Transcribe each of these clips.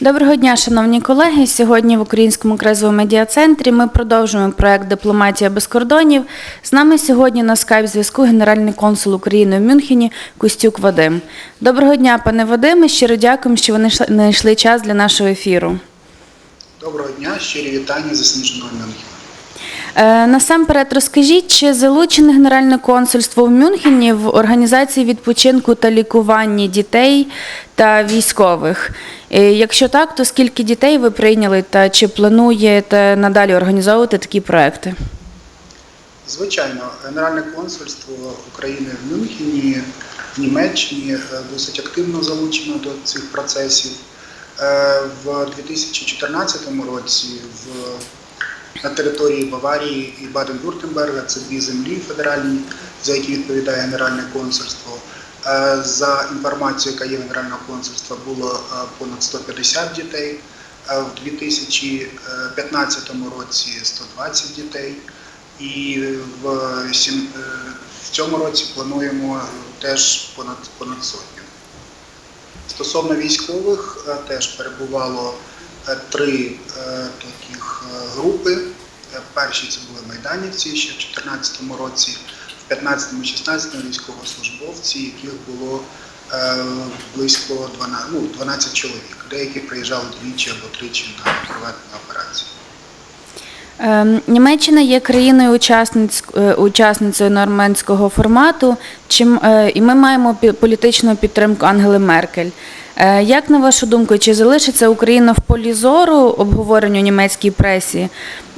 Доброго дня, шановні колеги. Сьогодні в Українському кризовому медіа-центрі ми продовжуємо проект Дипломатія без кордонів. З нами сьогодні на скайп-зв'язку генеральний консул України в Мюнхені Костюк Вадим. Доброго дня, пане Вадиме. Щиро дякуємо, що ви знайшли- час для нашого ефіру. Доброго дня, щирі вітання засніженого Мюнхена. Е, Насамперед розкажіть, чи залучене Генеральне консульство в Мюнхені в організації відпочинку та лікування дітей та військових? Е, Якщо так, то скільки дітей ви прийняли та чи плануєте надалі організовувати такі проекти? Звичайно, Генеральне консульство України в Мюнхені, в Німеччині е, досить активно залучено до цих процесів. Е, В 2014 році на території Баварії і Баден-Вюртемберга це дві землі федеральні, за які відповідає Генеральне консульство. Е, За інформацією, яка є Генерального консульства, було е, понад 150 дітей. Е, В 2015 році 120 дітей. І в, в цьому році плануємо теж понад, понад сотню. Стосовно військових, теж перебувало три таких групи. Перші це були майданівці ще в 2014 році, в 2015-2016 військовослужбовці, яких було е, близько 12, ну, 12 чоловік. Деякі приїжджали двічі або тричі на проведення операції. Ем, Німеччина є країною е, учасницею нормандського формату, чим е, і ми маємо політичну підтримку Ангели Меркель. Як на вашу думку, чи залишиться Україна в полі зору обговоренню німецькій пресі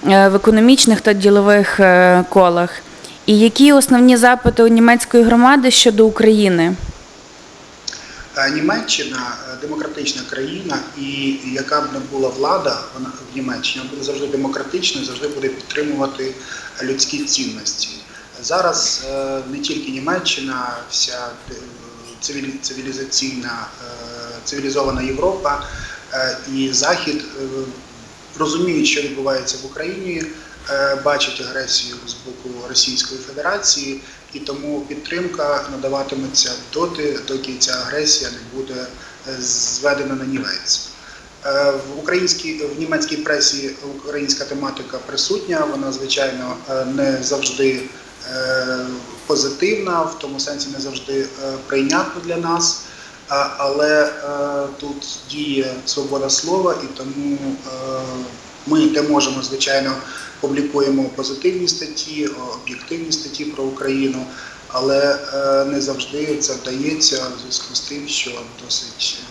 в економічних та ділових колах? І які основні запити у німецької громади щодо України? Е, Німеччина е, демократична країна, і яка б не була влада вона в Німеччині, буде завжди демократичною, завжди буде підтримувати людські цінності. Зараз е, не тільки Німеччина, вся цивілізаційна цивілізована Європа і Захід розуміють, що відбувається в Україні, е, бачать агресію з боку Російської Федерації, і тому підтримка надаватиметься доти, доки ця агресія не буде е, зведена на нівець. Е, В українській в німецькій пресі українська тематика присутня. Вона звичайно не завжди позитивна, в тому сенсі не завжди прийнятна для нас. Але тут діє свобода слова, і тому ми, де можемо, звичайно, публікуємо позитивні статті, об'єктивні статті про Україну, але е, не завжди це вдається в зв'язку з тим, що досить е,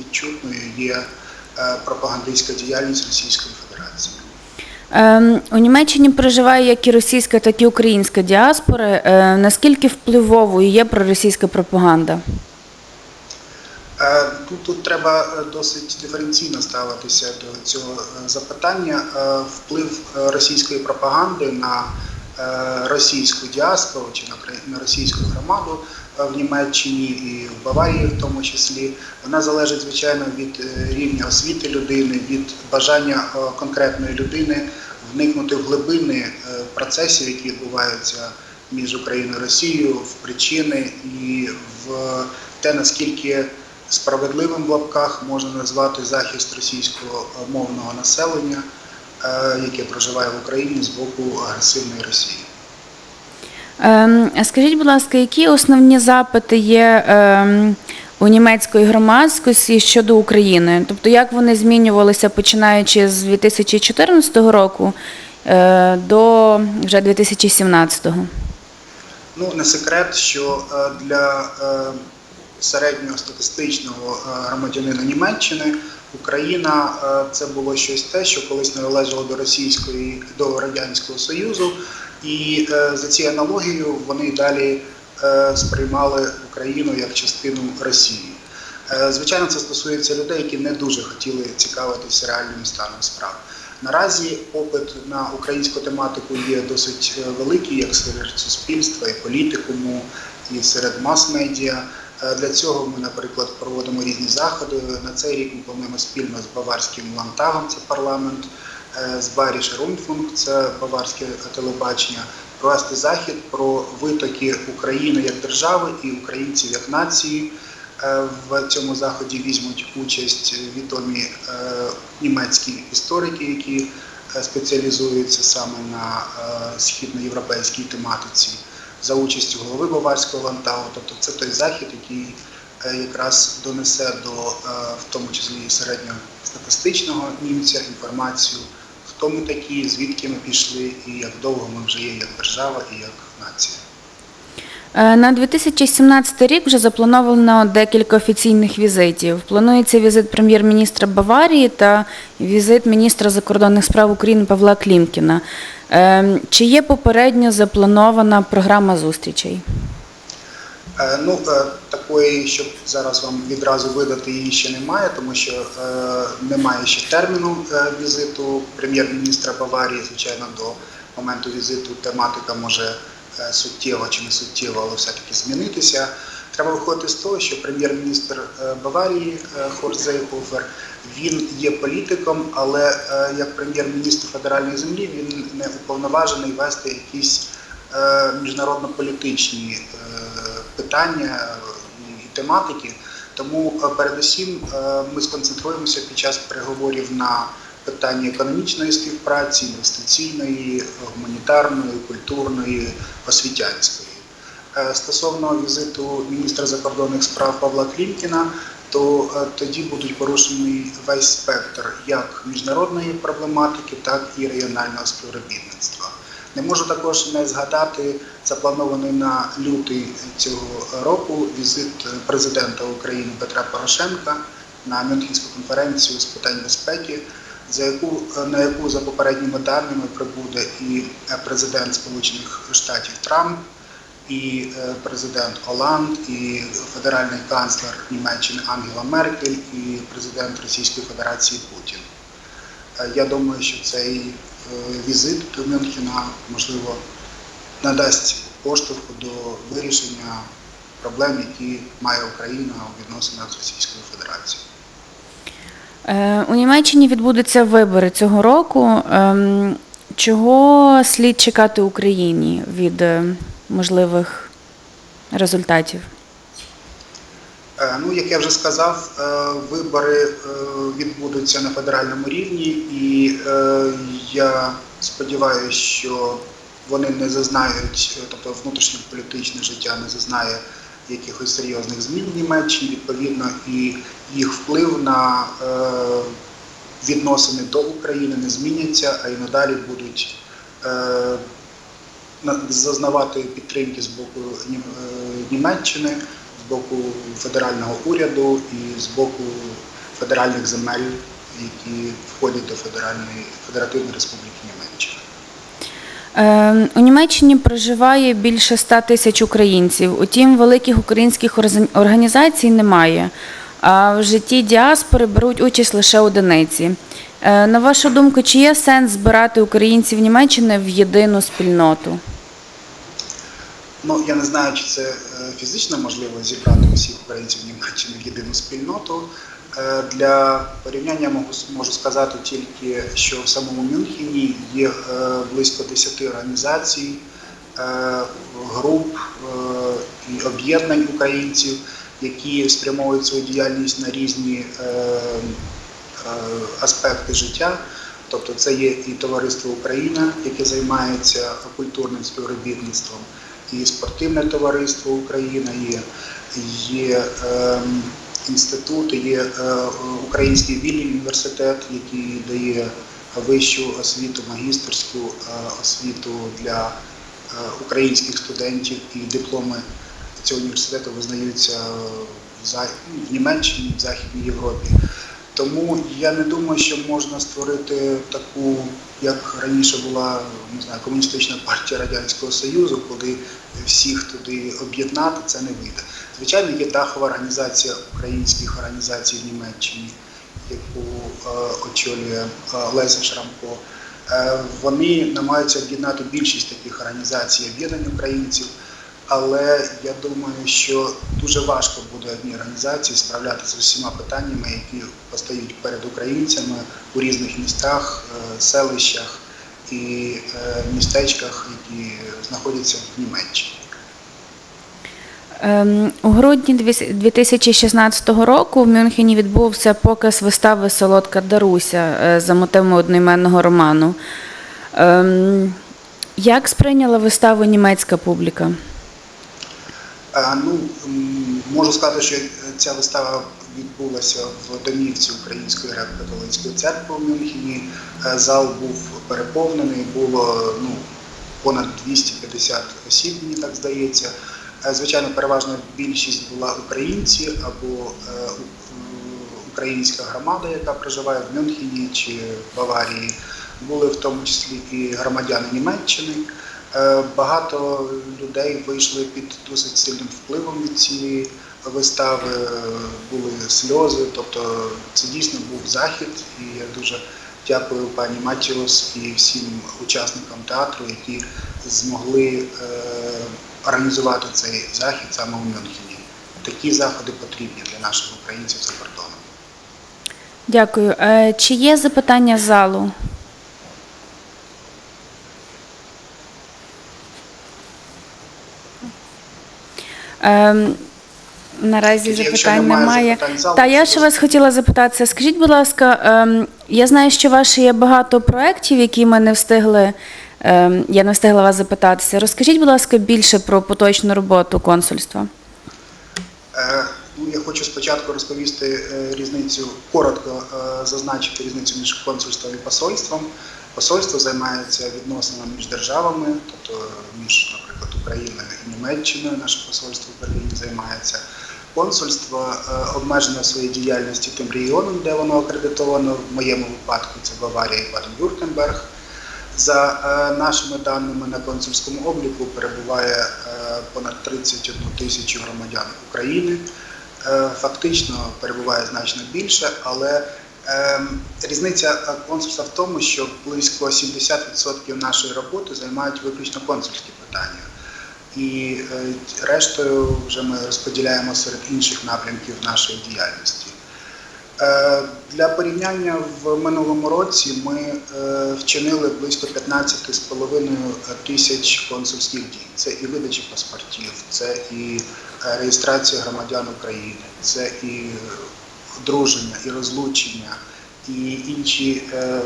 відчутною є е, пропагандистська діяльність Російської Федерації. Ем, У Німеччині проживає як і російська, так і українська діаспори. Е, Наскільки впливовою є проросійська пропаганда? Тут, тут треба е, досить диференційно ставитися до цього е, запитання. Е, Вплив російської пропаганди на російську діаспору чи на російську громаду в Німеччині і в Баварії, в тому числі, вона залежить звичайно від рівня освіти людини, від бажання конкретної людини вникнути в глибини процесів, які відбуваються між Україною і Росією, в причини і в те, наскільки справедливим в лапках можна назвати захист російського е, мовного населення, е, яке проживає в Україні з боку агресивної Росії. Ем, Скажіть, будь ласка, які основні запити є ем, у німецької громадськості щодо України? Тобто, як вони змінювалися починаючи з 2014 року е, до вже 2017-го? Ну, не секрет, що е, для середнього статистичного е, громадянина Німеччини Україна е, це було щось те, що колись належало до Російської до Радянського Союзу, і е, за цією аналогією вони далі сприймали Україну як частину Росії. Звичайно, це стосується людей, які не дуже хотіли цікавитися реальним станом справ. Наразі попит на українську тематику є досить великий, як серед суспільства і політикуму, і серед мас-медіа. Е, Для цього ми, наприклад, проводимо різні заходи. На цей рік ми плануємо спільно з Баварським Лантагом, це парламент, е, з Bayerische Rundfunk, це баварське телебачення, провести захід про витоки України як держави і українців як нації Е, В цьому заході візьмуть участь відомі німецькі історики, які спеціалізуються саме на східноєвропейській тематиці, за участю голови Баварського лантау. Тобто це той захід, який е, якраз донесе до е, в тому числі середньостатистичного німця інформацію, хто ми такі, звідки ми пішли, і як довго ми вже є як держава і як нація. Е, На 2017 рік вже заплановано декілька офіційних візитів. Планується візит прем'єр-міністра Баварії та візит міністра закордонних справ України Павла Клімкіна. Е, Чи є попередньо запланована програма зустрічей? Е, Ну, е, такої, щоб зараз вам відразу видати її ще немає, тому що е, немає ще терміну візиту прем'єр-міністра Баварії. Звичайно, до моменту візиту тематика може суттєво чи не суттєво, але все-таки змінитися. Треба виходити з того, що прем'єр-міністр е, Баварії е, Хорст Зейхофер, він є політиком, але е, як прем'єр-міністр федеральної землі він не уповноважений вести якісь міжнародно-політичні питання і тематики. Тому передусім ми сконцентруємося під час переговорів на питанні економічної співпраці, інвестиційної, гуманітарної, культурної, освітянської. Е, Стосовно візиту міністра закордонних справ Павла Клімкіна, то е, тоді будуть порушений весь спектр як міжнародної проблематики, так і регіонального співробітництва. Не можу також не згадати запланований на лютий цього року візит президента України Петра Порошенка на Мюнхенську конференцію з питань безпеки, за яку на яку за попередніми даними прибуде і президент Сполучених Штатів Трамп, і е, президент Оланд, і федеральний канцлер Німеччини Ангела Меркель, і президент Російської Федерації Путін. Е, Я думаю, що цей е, візит до Мюнхена можливо надасть поштовху до вирішення проблем, які має Україна у відносинах з Російською Федерацією. У Німеччині відбудуться вибори цього року. Ем, Чого слід чекати Україні від можливих результатів? Е, Ну, як я вже сказав, е, вибори е, відбудуться на федеральному рівні, і я сподіваюся, що вони не зазнають, тобто внутрішньополітичне життя не зазнає якихось серйозних змін в Німеччині. Відповідно, і їх вплив на відносини до України не зміняться, а й надалі будуть зазнавати підтримки з боку Нім- е, Німеччини, з боку федерального уряду і з боку федеральних земель, які входять до Федеральної Федеративної Республіки Німеччина. Е, У Німеччині проживає більше 100 тисяч українців. Утім, великих українських організацій немає. А в житті діаспори беруть участь лише одиниці. Е, На вашу думку, чи є сенс збирати українців Німеччини в єдину спільноту? Ну я не знаю, чи це е, фізично можливо зібрати усіх українців Німеччини в єдину спільноту. Е, Для порівняння можу, можу сказати тільки, що в самому Мюнхені є е, близько 10 організацій, груп і об'єднань українців, які спрямовують свою діяльність на різні аспекти життя. Тобто це є і товариство Україна, яке займається культурним співробітництвом, і спортивне товариство Україна, є, є ем, інститут, є е, Український вільний університет, який дає вищу освіту, магістерську е, освіту для е, українських студентів, і дипломи цього університету визнаються в в Німеччині, в Західній Європі. Тому я не думаю, що можна створити таку, як раніше була не знаю, комуністична партія Радянського Союзу, коли всіх туди об'єднати, це не вийде. Звичайно, є дахова організація українських організацій в Німеччині, яку е, очолює е, Леся Шрамко. Е, вони намагаються об'єднати більшість таких організацій об'єднань українців. Але я думаю, що дуже важко буде одній організації справлятися з усіма питаннями, які постають перед українцями у різних містах, е, селищах і е, містечках, які знаходяться в Німеччині. Ем, У грудні двіс- 2016 року в Мюнхені відбувся показ вистави Солодка Даруся е, за мотивами одноіменного роману. Ем, Як сприйняла виставу німецька публіка? Е, Ну, можу сказати, що е, ця вистава відбулася в домівці Української греко-католицької церкви в Мюнхені. Е, Зал був переповнений, було ну, понад 250 осіб, мені так здається. Звичайно, переважна більшість була українці або українська громада, яка проживає в Мюнхені чи в Баварії. Були в тому числі і громадяни Німеччини. Е, Багато людей вийшли під досить сильним впливом від цієї вистави, були сльози. Тобто це дійсно був захід, і я дуже дякую пані Матіос і всім учасникам театру, які змогли е, організувати цей захід саме у Мюнхені. Такі заходи потрібні для наших українців за кордоном. Дякую. Е, Чи є запитання залу? Ем, Наразі Якщо запитань немає немає. запитань залу, Та я ще вас хотіла запитатися. Скажіть, будь ласка, ем, я знаю, що у вас є багато проєктів, які ми не встигли. ем, Я не встигла вас запитатися. Розкажіть, будь ласка, більше про поточну роботу консульства. Е, Ну, я хочу спочатку розповісти е, різницю, коротко е, зазначити різницю між консульством і посольством. Посольство займається відносинами між державами, тобто між, наприклад, Україною і Німеччиною. Наше посольство в Берліні займається. Консульство е, обмежено в своїй діяльності тим регіоном, де воно акредитовано. В моєму випадку це Баварія і Баден-Вюртемберг. За е, нашими даними на консульському обліку перебуває е, понад 31 тисячу громадян України. Фактично перебуває значно більше, але різниця е, консульства в тому, що близько 70% нашої роботи займають виключно консульські питання. І е, рештою вже ми розподіляємо серед інших напрямків нашої діяльності. Е, Для порівняння в минулому році ми вчинили близько 15,5 тисяч консульських дій. Це і видача паспортів, це і реєстрація громадян України, це і одруження, і розлучення, і інші, е,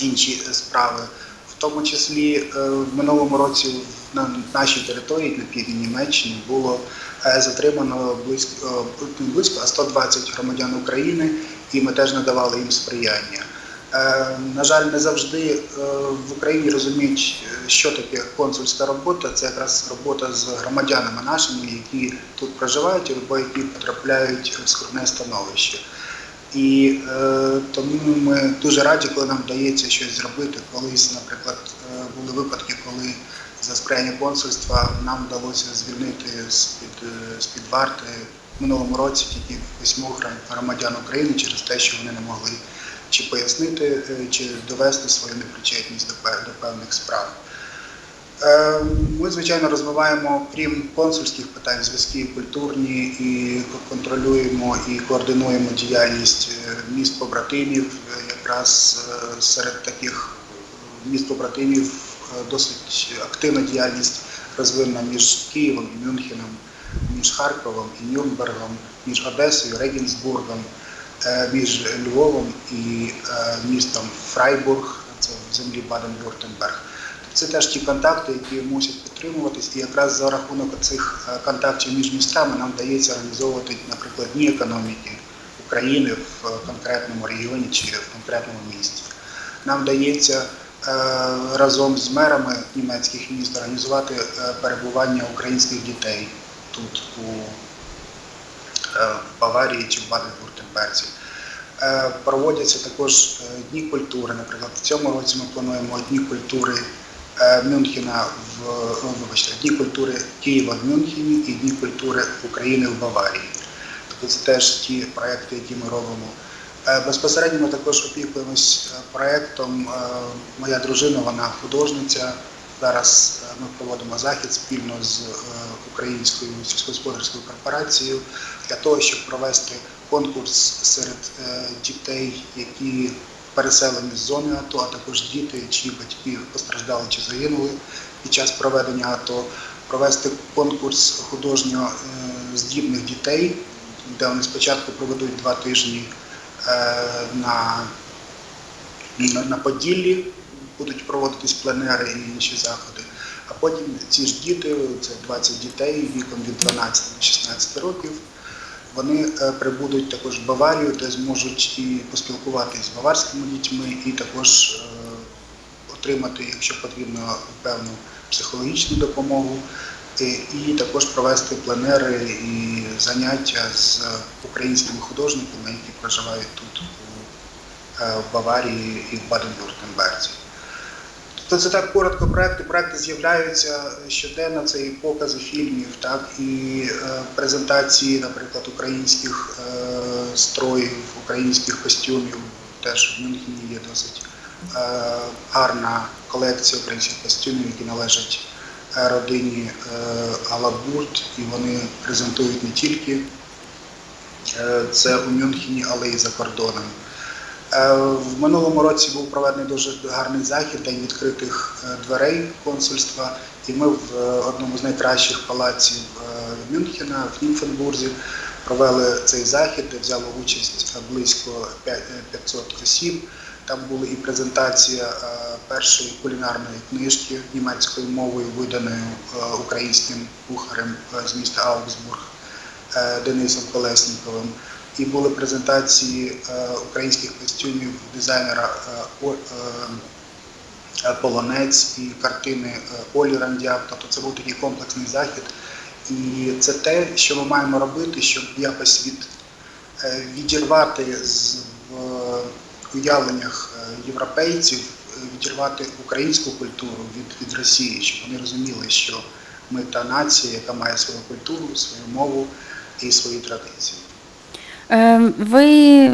інші справи. В тому числі е, в минулому році на нашій території на півдні Німеччини було е, затримано близько е, близько, а 120 громадян України, і ми теж надавали їм сприяння. Е, На жаль, не завжди е, в Україні розуміють, що таке консульська робота. Це якраз робота з громадянами нашими, які тут проживають або які потрапляють в скрутне становище. І е, тому ми дуже раді, коли нам вдається щось зробити. Колись, наприклад, були випадки, коли за сприяння консульства нам вдалося звільнити з-під з-під варти в минулому році тільки восьмох громадян України через те, що вони не могли чи пояснити, е, чи довести свою непричетність до певних справ. Е, Ми, звичайно, розвиваємо, крім консульських питань, зв'язки культурні і контролюємо і координуємо діяльність е, міст побратимів. Якраз серед таких міст побратимів досить активна діяльність розвинена між Києвом і Мюнхеном, між Харковом і Нюрнбергом, між Одесою, Регінсбургом, е, між Львовом і е, містом Фрайбург, це в землі Баден-Вюртемберг. Це теж ті контакти, які мусять підтримуватись, і якраз за рахунок цих е, контактів між містами нам вдається організовувати, наприклад, дні економіки України в конкретному регіоні чи в конкретному місті. Нам вдається е, разом з мерами німецьких міст організувати е, перебування українських дітей тут у е, Баварії чи в Баден-Вюртемберзі. Е, Проводяться також е, дні культури. Наприклад, в цьому році ми плануємо дні культури е, Мюнхена в о, вибачте, дні культури Києва в Мюнхені і дні культури України в Баварії. Тобто це теж ті проекти, які ми робимо. Безпосередньо ми також опікуємось проектом. Моя дружина, вона художниця. Зараз ми проводимо захід спільно з українською сільськогосподарською корпорацією для того, щоб провести конкурс серед е, дітей, які переселені з зони АТО, а також діти, чиї батьки постраждали чи загинули під час проведення АТО. провести конкурс художньо е, здібних дітей, де вони спочатку проведуть два тижні е, на, на, Поділлі, будуть проводитись пленери і інші заходи. А потім ці ж діти, це 20 дітей віком від 12 до 16 років, вони е, прибудуть також в Баварію, де зможуть і поспілкуватися з баварськими дітьми, і також е, отримати, якщо потрібно, певну психологічну допомогу, і, і також провести пленери і заняття з українськими художниками, які проживають тут е, в Баварії і в Баден-Вюртемберзі. Тобто це так коротко проекти. Проекти з'являються щоденно. Це і покази фільмів, так і е, презентації, наприклад, українських е, строїв, українських костюмів. Теж в Мюнхені є досить е, гарна колекція українських костюмів, які належать е, родині е, Алабурт, і вони презентують не тільки е, це у Мюнхені, але і за кордоном. Е, В минулому році був проведений дуже гарний захід День відкритих е, дверей консульства, і ми в е, одному з найкращих палаців Мюнхена, в Німфенбурзі, провели цей захід, де взяло участь близько п'я- е, 500 осіб. Там була і презентація першої кулінарної книжки німецькою мовою, виданою українським кухарем з міста Аугсбург Денисом Колесніковим. І були презентації е, українських костюмів дизайнера е, е, Полонець і картини Олі Рандяк. Тобто це був такий комплексний захід. І це те, що ми маємо робити, щоб якось від, відірвати з в уявленнях європейців, відірвати українську культуру від, від Росії, щоб вони розуміли, що ми та нація, яка має свою культуру, свою мову і свої традиції. Е, Ви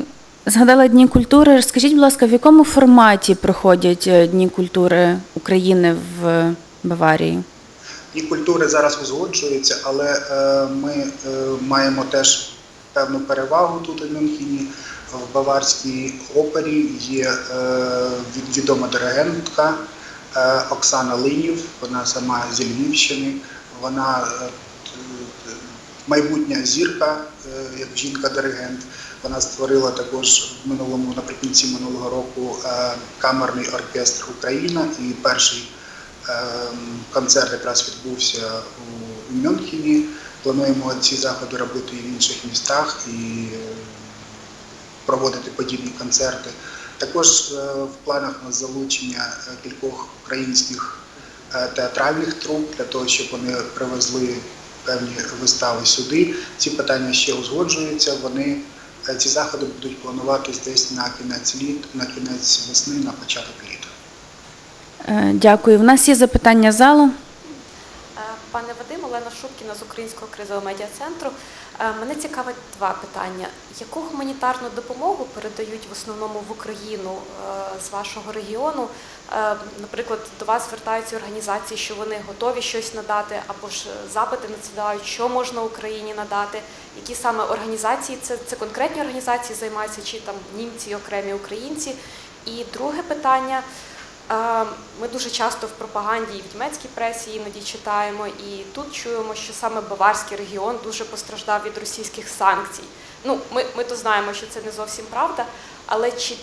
згадали Дні культури. Розкажіть, будь ласка, в якому форматі проходять е, Дні культури України в Баварії? І культури зараз узгоджуються, але е, ми е, маємо теж певну перевагу тут у Мюнхені. В Баварській опері є від- відома диригентка Оксана Линів, вона сама зі Львівщини. Вона майбутня зірка, як жінка-диригент. Вона створила також в минулому наприкінці минулого року е, камерний оркестр Україна і перший Ем, Концерт якраз відбувся у- Мюнхені. Плануємо ці заходи робити і в інших містах і е, проводити подібні концерти. Також е, в планах у нас залучення е, кількох українських е, театральних труп для того, щоб вони привезли певні вистави сюди. Ці питання ще узгоджуються. Вони е, ці заходи будуть плануватись десь на кінець літ, на кінець весни, на початок літа. Е, Дякую. В нас є запитання залу. Е, Пане Вадим, Олена Шубкіна з Українського кризового медіа центру. Мене цікавить два питання: яку гуманітарну допомогу передають в основному в Україну з вашого регіону? Е, Наприклад, до вас звертаються організації, що вони готові щось надати, або ж е, запити надсилають, що можна Україні надати. Які саме організації це, це конкретні організації займаються, чи там німці, окремі українці? І друге питання. Е, Ми дуже часто в пропаганді і в німецькій пресі іноді читаємо, і тут чуємо, що саме Баварський регіон дуже постраждав від російських санкцій. Ну, ми, ми то знаємо, що це не зовсім правда, але чи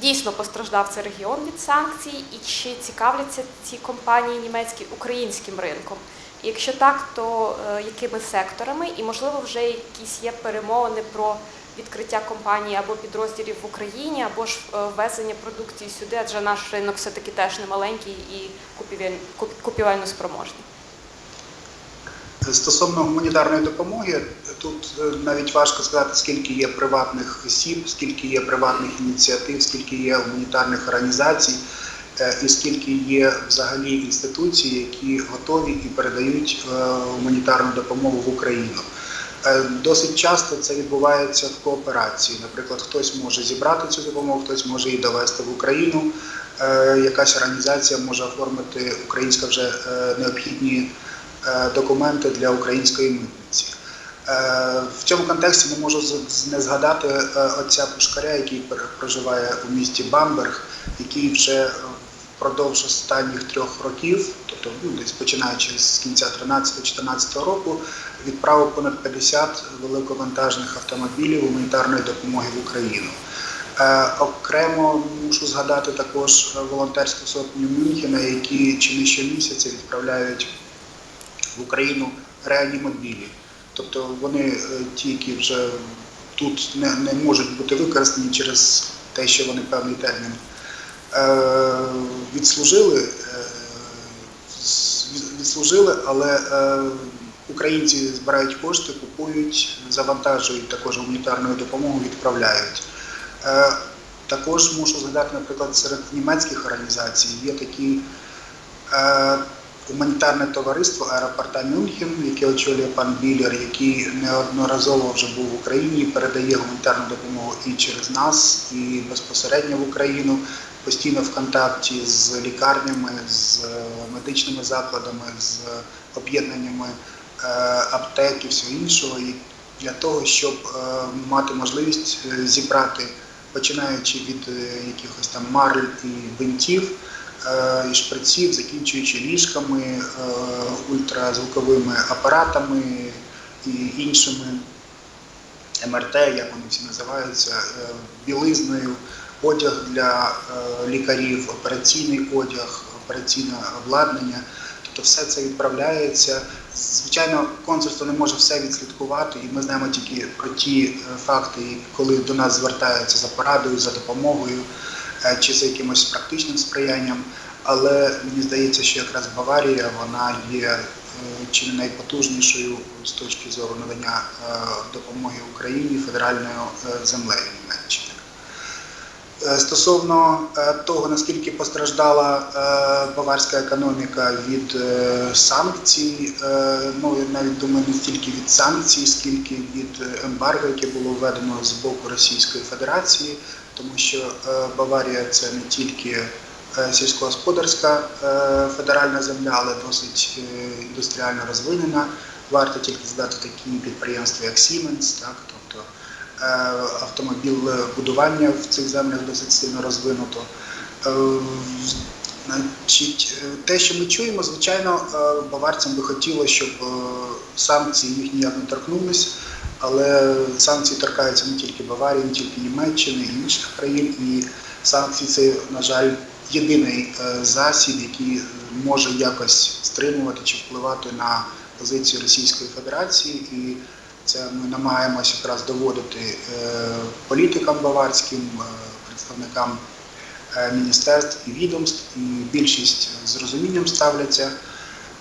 дійсно постраждав цей регіон від санкцій, і чи цікавляться ці компанії німецькі українським ринком? І якщо так, то е, якими секторами? І можливо вже якісь є перемовини про відкриття компаній або підрозділів в Україні, або ж е, ввезення продукції сюди, адже наш ринок все-таки теж не маленький і купівель- купівельно спроможний. Стосовно гуманітарної допомоги, тут е, навіть важко сказати, скільки є приватних осіб, скільки є приватних ініціатив, скільки є гуманітарних організацій, е, і скільки є взагалі інституцій, які готові і передають е, гуманітарну допомогу в Україну. Досить часто це відбувається в кооперації. Наприклад, хтось може зібрати цю допомогу, хтось може її довести в Україну. Якась організація може оформити українська вже необхідні документи для української митниці. Е, В цьому контексті не можу не згадати е, отця Пушкаря, який проживає у місті Бамберг, який вже впродовж останніх трьох років, тобто ну, десь починаючи з кінця 13-14 року, відправив понад 50 великовантажних автомобілів гуманітарної допомоги в Україну. Е, окремо мушу згадати також волонтерську сотню Мюнхена, які чи не щомісяця відправляють в Україну реанімобілі. Тобто вони е, ті, які вже тут не, не можуть бути використані через те, що вони певний термін е, відслужили, е, відслужили, але українці збирають кошти, купують, завантажують також гуманітарною допомогою, відправляють. Також мушу згадати, наприклад, серед німецьких організацій є такі гуманітарне товариство Аеропорта Мюнхен, яке очолює пан Білер, який неодноразово вже був в Україні, передає гуманітарну допомогу і через нас, і безпосередньо в Україну, постійно в контакті з лікарнями, з е, медичними закладами, з об'єднаннями е, аптек і всього іншого, і для того, щоб е, мати можливість зібрати, починаючи від якихось там марль і бинтів, і шприців, закінчуючи ліжками, е, ультразвуковими апаратами і іншими МРТ, як вони всі називаються, е, білизною, одяг для е, лікарів, операційний одяг, операційне обладнання. Тобто все це відправляється. Звичайно, консульство не може все відслідкувати, і ми знаємо тільки про ті е, факти, коли до нас звертаються за порадою, за допомогою е, чи за якимось практичним сприянням. Але мені здається, що якраз Баварія вона є е, чи не найпотужнішою з точки зору надання е, допомоги Україні федеральною е, землею Німеччини. Е, Стосовно е, того, наскільки постраждала е, баварська економіка від санкцій, ну я навіть думаю, не стільки від санкцій, скільки від ембарго, яке було введено з боку Російської Федерації, тому що Баварія це не тільки сільськогосподарська федеральна земля, але досить індустріально розвинена. Варто тільки здати такі підприємства, як Siemens, так тобто автомобілебудування в цих землях досить сильно розвинуто. Е, Значить, е, те, що ми чуємо, звичайно, е, баварцям би хотілося, щоб е, санкції їх ніяк не торкнулись, але санкції торкаються не тільки Баварії, не тільки Німеччини і інших країн. І санкції це, на жаль, єдиний е, засіб, який може якось стримувати чи впливати на позицію Російської Федерації. І це ми намагаємося якраз доводити е, політикам баварським, е, представникам е, міністерств і відомств, і більшість з розумінням ставляться.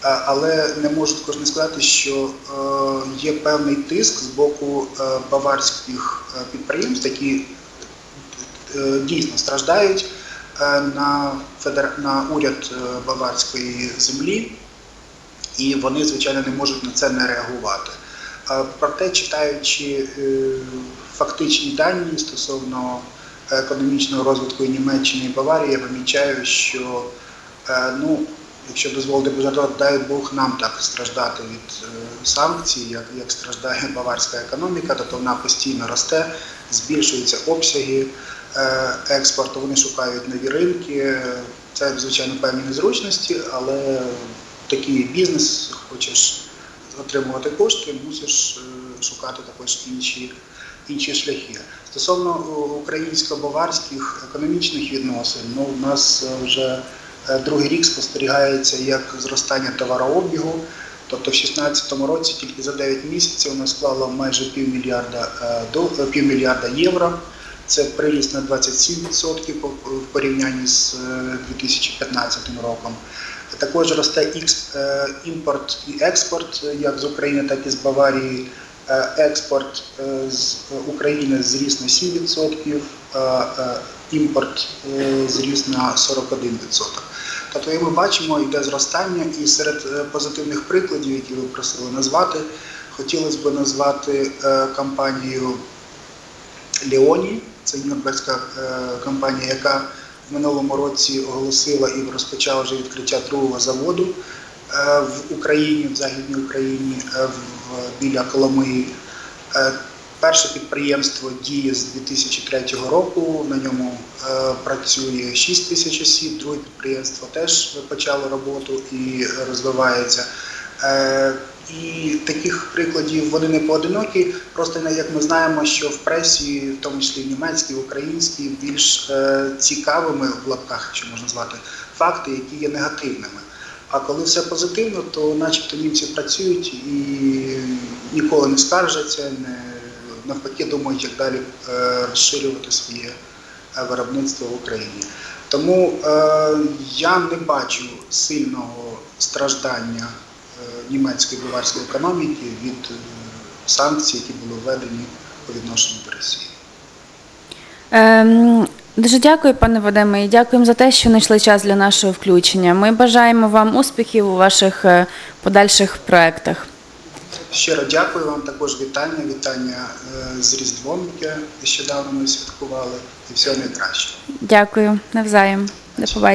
Але не можу також не сказати, що є певний тиск з боку баварських підприємств, які дійсно страждають на, федер... на уряд баварської землі, і вони, звичайно, не можуть на це не реагувати. Проте, читаючи е, фактичні дані стосовно економічного розвитку і Німеччини і Баварії, я помічаю, що е, ну, якщо дозволити бажати, дай Бог нам так страждати від е, санкцій, як, як страждає баварська економіка, тобто вона постійно росте, збільшуються обсяги експорту, вони шукають нові ринки. Це, звичайно, певні незручності, але такий бізнес, хочеш отримувати кошти, мусиш е, шукати також інші, інші шляхи. Стосовно е, українсько-баварських економічних відносин, ну, у нас е, вже другий рік спостерігається як зростання товарообігу. Тобто в 2016 році тільки за 9 місяців воно склало майже півмільярда, півмільярда євро. Це приріст на 27% в порівнянні з е, 2015 роком. Також росте е, імпорт і експорт е, як з України, так і з Баварії. Е, Експорт з України зріс на 7%, е, імпорт зріс на 41%. Тобто, як ми бачимо, йде зростання, і серед позитивних прикладів, які ви просили назвати, хотілося б назвати компанію Леоні, це е, компанія, яка в минулому році оголосила і розпочала вже відкриття другого заводу е, в Україні, в Західній Україні, е, в, біля Коломиї. Е, Перше підприємство діє з 2003 року. На ньому працює 6 тисяч осіб. Друге підприємство теж почало роботу і розвивається. І таких прикладів вони не поодинокі. Просто як ми знаємо, що в пресі, в тому числі німецькій, українській, більш е, цікавими в лапках, якщо можна звати, факти, які є негативними. А коли все позитивно, то начебто німці працюють і ніколи не скаржаться, не навпаки думають, як далі е, розширювати своє е, виробництво в Україні. Тому е, я не бачу сильного страждання німецької баварської економіки від е, санкцій, які були введені по відношенню до Росії. Ем, Дуже дякую, пане Вадиме, і дякуємо за те, що знайшли час для нашого включення. Ми бажаємо вам успіхів у ваших е, подальших проектах. Щиро дякую вам також вітання, вітання е, з Різдвом, яке нещодавно ми святкували, і всього найкращого. Дякую навзаєм. До побачення.